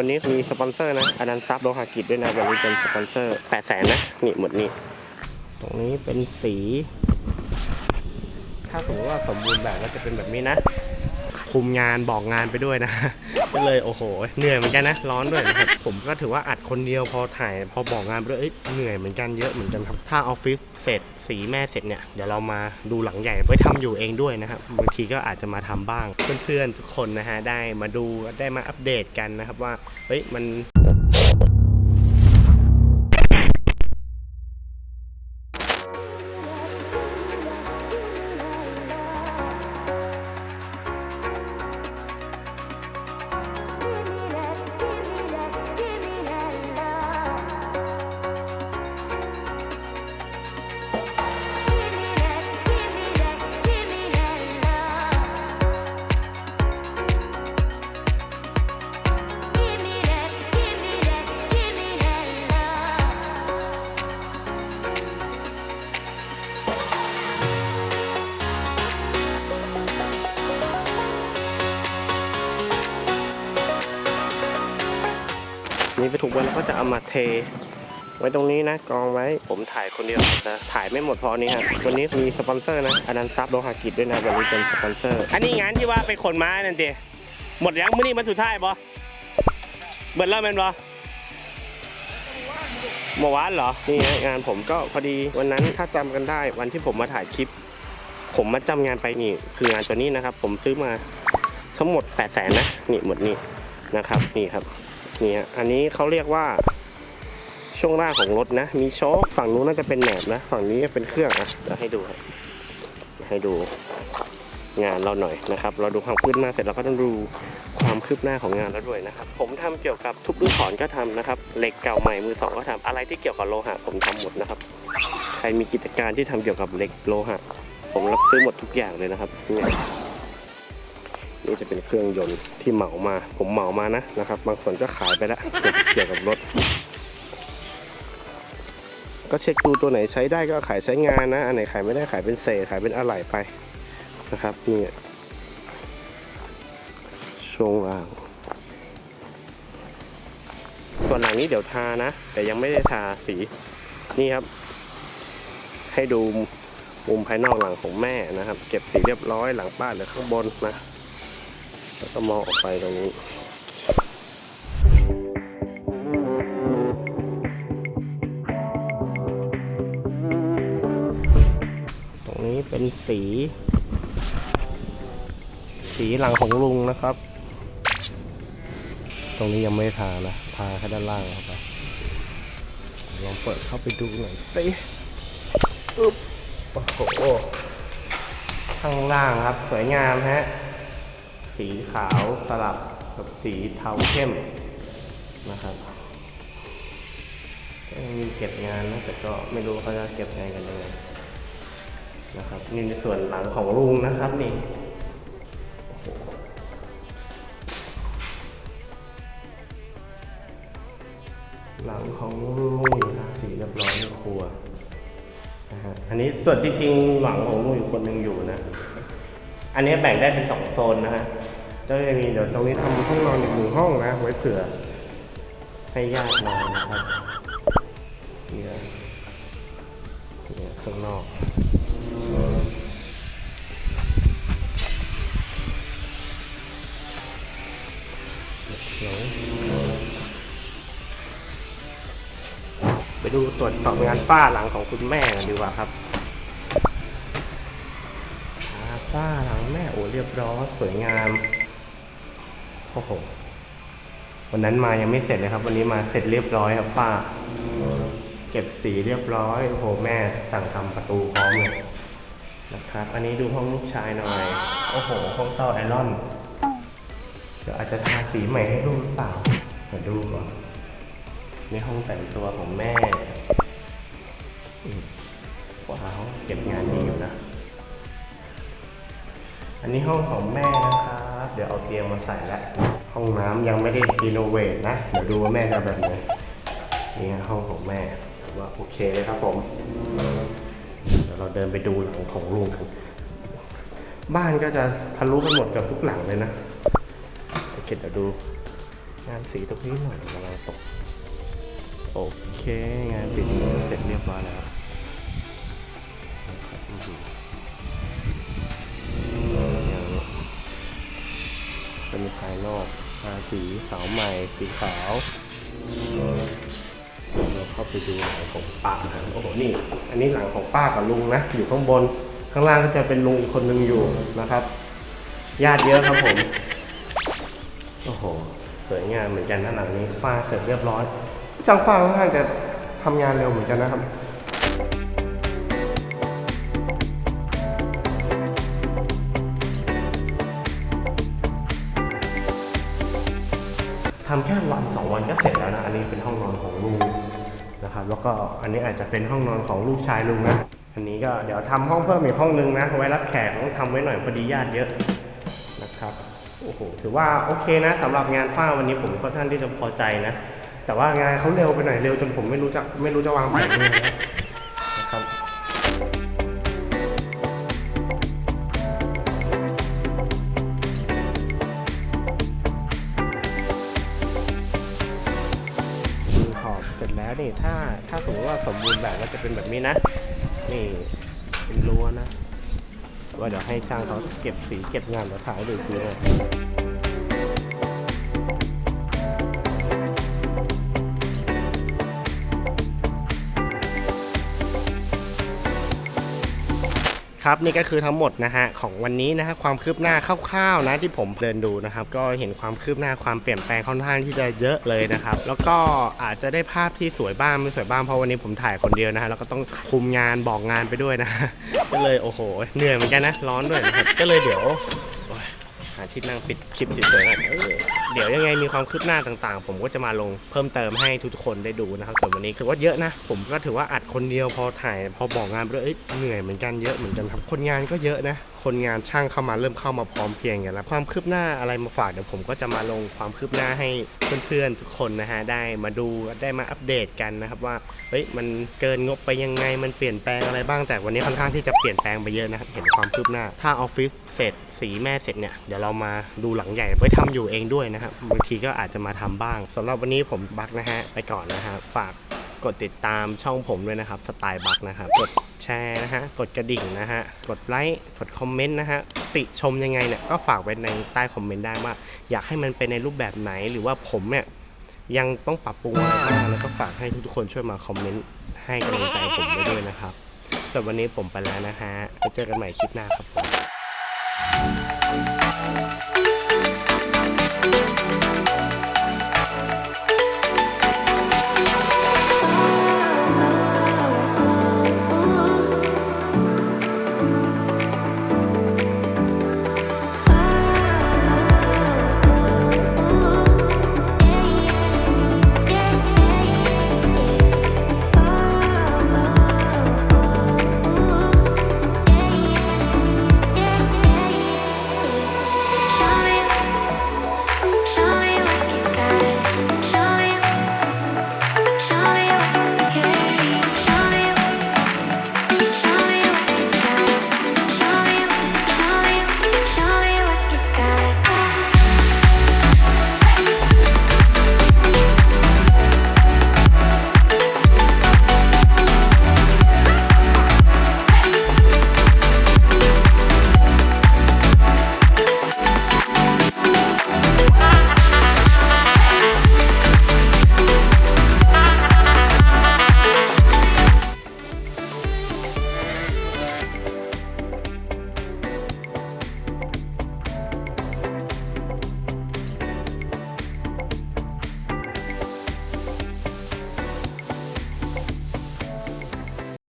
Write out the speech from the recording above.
วันนี้มีสปอนเซอร์นะอนันต์ซับโลหะกิจด้วยนะวันนี้เป็นสปอนเซอร์แปดแสนนะนี่หมดนี่ตรงนี้เป็นสี ถ้าสมมติว่าสมบูรณ์แบบก็จะเป็นแบบนี้นะ คุมงานบอกงานไปด้วยนะ ก็เลยโอ้โห เหนื่อยเหมือนกันนะ ร้อนด้วยนะครับผมก็ถือว่าอัดคนเดียวพอถ่ายพอบอกงานไปด้วยเอ้ยเหนื่อยเหมือนกันเยอะเหมือนกันครับถ้าออฟฟิศเสร็จสีแม่เสร็จเนี่ยเดี๋ยวเรามาดูหลังใหญ่ไว้ทำอยู่เองด้วยนะครับบางทีก็อาจจะมาทำบ้าง เพื่อนๆทุกคนนะฮะได้มาดูได้มาอัปเดตกันนะครับว่าเฮ้ยมัน นี่ไปถูกวันแล้วก็จะเอามาเท ไว้ตรงนี้นะกองไว้ผมถ่ายคนเดียวจะถ่ายไม่หมดพอนี้ฮะวันนี้มีสปอนเซอร์นะอนันต์ซับโลหะกิจด้วยนะวันนี้เป็นสปอนเซอร์ อันนี้งานที่ว่าไปขนไม้นั่นเจหมดยังมื้อนี้มันสุดท้ายบอเบิร์ดแล้วแมันบอเมื่อวานเหรอ นี่งานผมก็พอดีวันนั้นถ้าจำกันได้วันที่ผมมาถ่ายคลิป ผมมาจำงานไปนี่ คืองานตัวนี้นะครับ ผมซื้อมาทั้งหมด8 0 0แสนนะ นี่หมดนี่นะครับ นี่ครับ นี่ฮะอันนี้เขาเรียกว่าช่วงล่างของรถนะ มีโชคฝั่งนู้นน่าจะเป็นแหนบนะ ฝั่งนี้เป็นเครื่องอะเดี๋ยวให้ดูครับให้ดูงานเราหน่อยนะครับ เราดูความคืบหน้าเสร็จเราก็ต้องดูความคืบหน้าของงานเราด้วยนะครับ ผมทำเกี่ยวกับทุบรื้อถอนก็ทำนะครับ เหล็กเก่าใหม่มือสองก็ทำอะไรที่เกี่ยวกับโลหะผมทำหมดนะครับ ใครมีกิจการที่ทำเกี่ยวกับเหล็กโลหะ ผมรับซื้อหมดทุกอย่างเลยนะครับเนี่จะเป็นเครื่องยนต์ที่เหมามา ผมเหมามานะนะครับ บางส่วนก็ขายไปแล้วเกี่ยวกับรถ ก็เช็คดูตัวไหนใช้ได้ก็ขายใช้งานนะ อันไหนขายไม่ได้ขายเป็นเศษขายเป็นอะไหล่ไปนะครับนี่ช่วงล่าง ส่วนหลังนี้เดี๋ยวทานะ แต่ยังไม่ได้ทาสีนี่ครับ ให้ดูมุมภายนอกหลังของแม่นะครับ เก็บสีเรียบร้อยหลังบ้านหรือข้างบนนะ แล้วก็มองออกไปตรงนี้ตรงนี้เป็นสี สีหลังของลุงนะครับ ตรงนี้ยังไม่ทานะทาแค่ด้านล่างเข้าไปลองเปิดเข้าไปดูหน่อยสิอึ๊บโอ้โหข้างล่างครับสวยงามฮะ สีขาวสลับกับสีเทาเข้มนะครับก็มีเก็บงานนะแต่ก็ไม่รู้เขาจะเก็บงานกันยังไงนะครับนี่ในส่วนหลังของลุงนะครับนี่หหลังของลุงทาสีเรียบร้อยในครัวนะฮะอันนี้ส่วนจริงๆหลังของลุงอีกคนหนึ่งอยู่นะ อันนี้แบ่งได้เป็นสองโซนนะฮะ ก็จะมีเดี๋ยวตรงนี้ทำห้องนอนอีกหนึ่งห้องนะ ไว้เผื่อให้ญาตินอนนะครับเนี่ยเนี่ยข้างนอกไปดูตรวจสอบงานฝ้าหลังของคุณแม่ดีกว่าครับฝ้าหลังแม่โอ้เรียบร้อยสวยงาม โอ้โห วันนั้นมายังไม่เสร็จเลยครับ วันนี้มาเสร็จเรียบร้อยครับฝ้า เก็บสีเรียบร้อย โอ้โห แม่สั่งทำประตูพร้อมเลยนะครับ อันนี้ดูห้องลูกชายหน่อย โอ้โห ห้องเตาไอรอน เดี๋ยวอาจจะทาสีใหม่ให้ลูกหรือเปล่าเดี๋ยวดูก่อนในห้องแต่งตัวของแม่ว้าวเก็บงานดีอยู่นะ อันนี้ห้องของแม่นะครับ เดี๋ยวเอาเตียงมาใส่แล้วห้องน้ำยังไม่ได้รีโนเวทนะ เดี๋ยวดูว่าแม่จะแบบไหนนี่ห้องของแม่ว่าโอเคเลยครับผมเดี๋ยวเราเดินไปดูหลังของลุงกันบ้านก็จะทะลุกันหมดกับทุกหลังเลยนะโอเคเดี๋ยวดูงานสีตรงนี้หน่อยกำลังตกโอเค งานสีนี้เสร็จเรียบร้อยแล้วนะครับ เป็นภายนอกทาสีเสาใหม่ สีขาวเราเข้าไปดูหลังของป้าโอ้โหนี่ อันนี้หลังของป้ากับลุงนะ อยู่ข้างบน ข้างล่างก็จะเป็นลุงคนหนึ่งอยู่นะครับ ญาติเยอะครับผม โอ้โห สวยงามเหมือนกันนะหลังนี้ฝ้าเสร็จเรียบร้อย ช่างฝ้าค่อนข้างจะทำงานเร็วเหมือนกันนะครับ ทำแค่วันสองวันก็เสร็จแล้วนะ อันนี้เป็นห้องนอนของลุงนะครับ แล้วก็อันนี้อาจจะเป็นห้องนอนของลูกชายลุงนะ อันนี้ก็เดี๋ยวทำห้องเพิ่มอีกห้องนึงนะ ไว้รับแขกต้องทำไว้หน่อยพอดีญาติเยอะนะครับ โอ้โห ถือว่าโอเคนะสำหรับงานฝ้าวันนี้ผมค่อนข้านที่จะพอใจนะ แต่ว่างานเขาเร็วไปหน่อยเร็วจนผมไม่รู้จะไม่รู้จะวางแผนยังไง บูรณ์แบบก็จะเป็นแบบนี้นะ นี่เป็นรั้วนะว่าเดี๋ยวให้ช่างเขาเก็บสีเก็บงานมาถ่ายดูอีกทีนะ ครับนี่ก็คือทั้งหมดนะฮะของวันนี้นะฮะความคืบหน้าคร่าวๆนะที่ผมเดินดูนะครับก็เห็นความคืบหน้าความเปลี่ยนแปลงค่อนข้างที่จะเยอะเลยนะครับแล้วก็อาจจะได้ภาพที่สวยบ้างไม่สวยบ้างเพราะวันนี้ผมถ่ายคนเดียวนะฮะแล้วก็ต้องคุมงานบอกงานไปด้วยนะก็เลยโอ้โห เหนื่อยเหมือนกันนะร้อนด้วยนะครับก็เลยเดี๋ยวหาที่นั่งปิดคลิปสวยๆหน่อย เดี๋ยวยังไงมีความคืบหน้าต่างๆ ผมก็จะมาลงเพิ่มเติมให้ทุกคนได้ดูนะครับส่วนวันนี้ถือว่าเยอะนะ ผมก็ถือว่าอัดคนเดียวพอถ่าย พอบอกงานไปด้วยเลยเหนื่อยเหมือนกันเยอะเหมือนกันครับคนงานก็เยอะนะ คนงานช่างเข้ามาเริ่มเข้ามาพร้อมเพรียงกันแล้วความคืบหน้าอะไรมาฝากเดี๋ยวผมก็จะมาลงความคืบหน้าให้เพื่อนๆทุกคนนะฮะได้มาดูได้มาอัปเดตกันนะครับว่าเฮ้ยมันเกินงบไปยังไงมันเปลี่ยนแปลงอะไรบ้างแต่วันนี้ค่อนข้างที่จะเปลี่ยนแปลงไปเยอะนะครับเห็นความคืบหน้า ถ้าออฟฟิศเสร็จสีแม่เสร็จเนี่ยเดี๋ยวเรามาดูหลังใหญ่ไว้ทำอยู่เองด้วยนะครับบางทีก็อาจจะมาทำบ้างสำหรับวันนี้ผมบักนะฮะไปก่อนนะฮะฝาก กดติดตามช่องผมด้วยนะครับสไตล์บักนะครับ กดแชร์นะฮะ กดกระดิ่งนะฮะ กดไลค์ กดคอมเมนต์นะฮะ ติชมยังไงเนี่ย ก็ฝากไว้ในใต้คอมเมนต์ได้ว่า อยากให้มันเป็นในรูปแบบไหนหรือว่าผมเนี่ย ยังต้องปรับปรุงอะไรบ้างแล้วก็ฝากให้ทุกๆคนช่วยมาคอมเมนต์ให้กำลังใจผมไว้ด้วยนะครับแต่วันนี้ผมไปแล้วนะฮะไว้เจอกันใหม่คลิปหน้าครับผม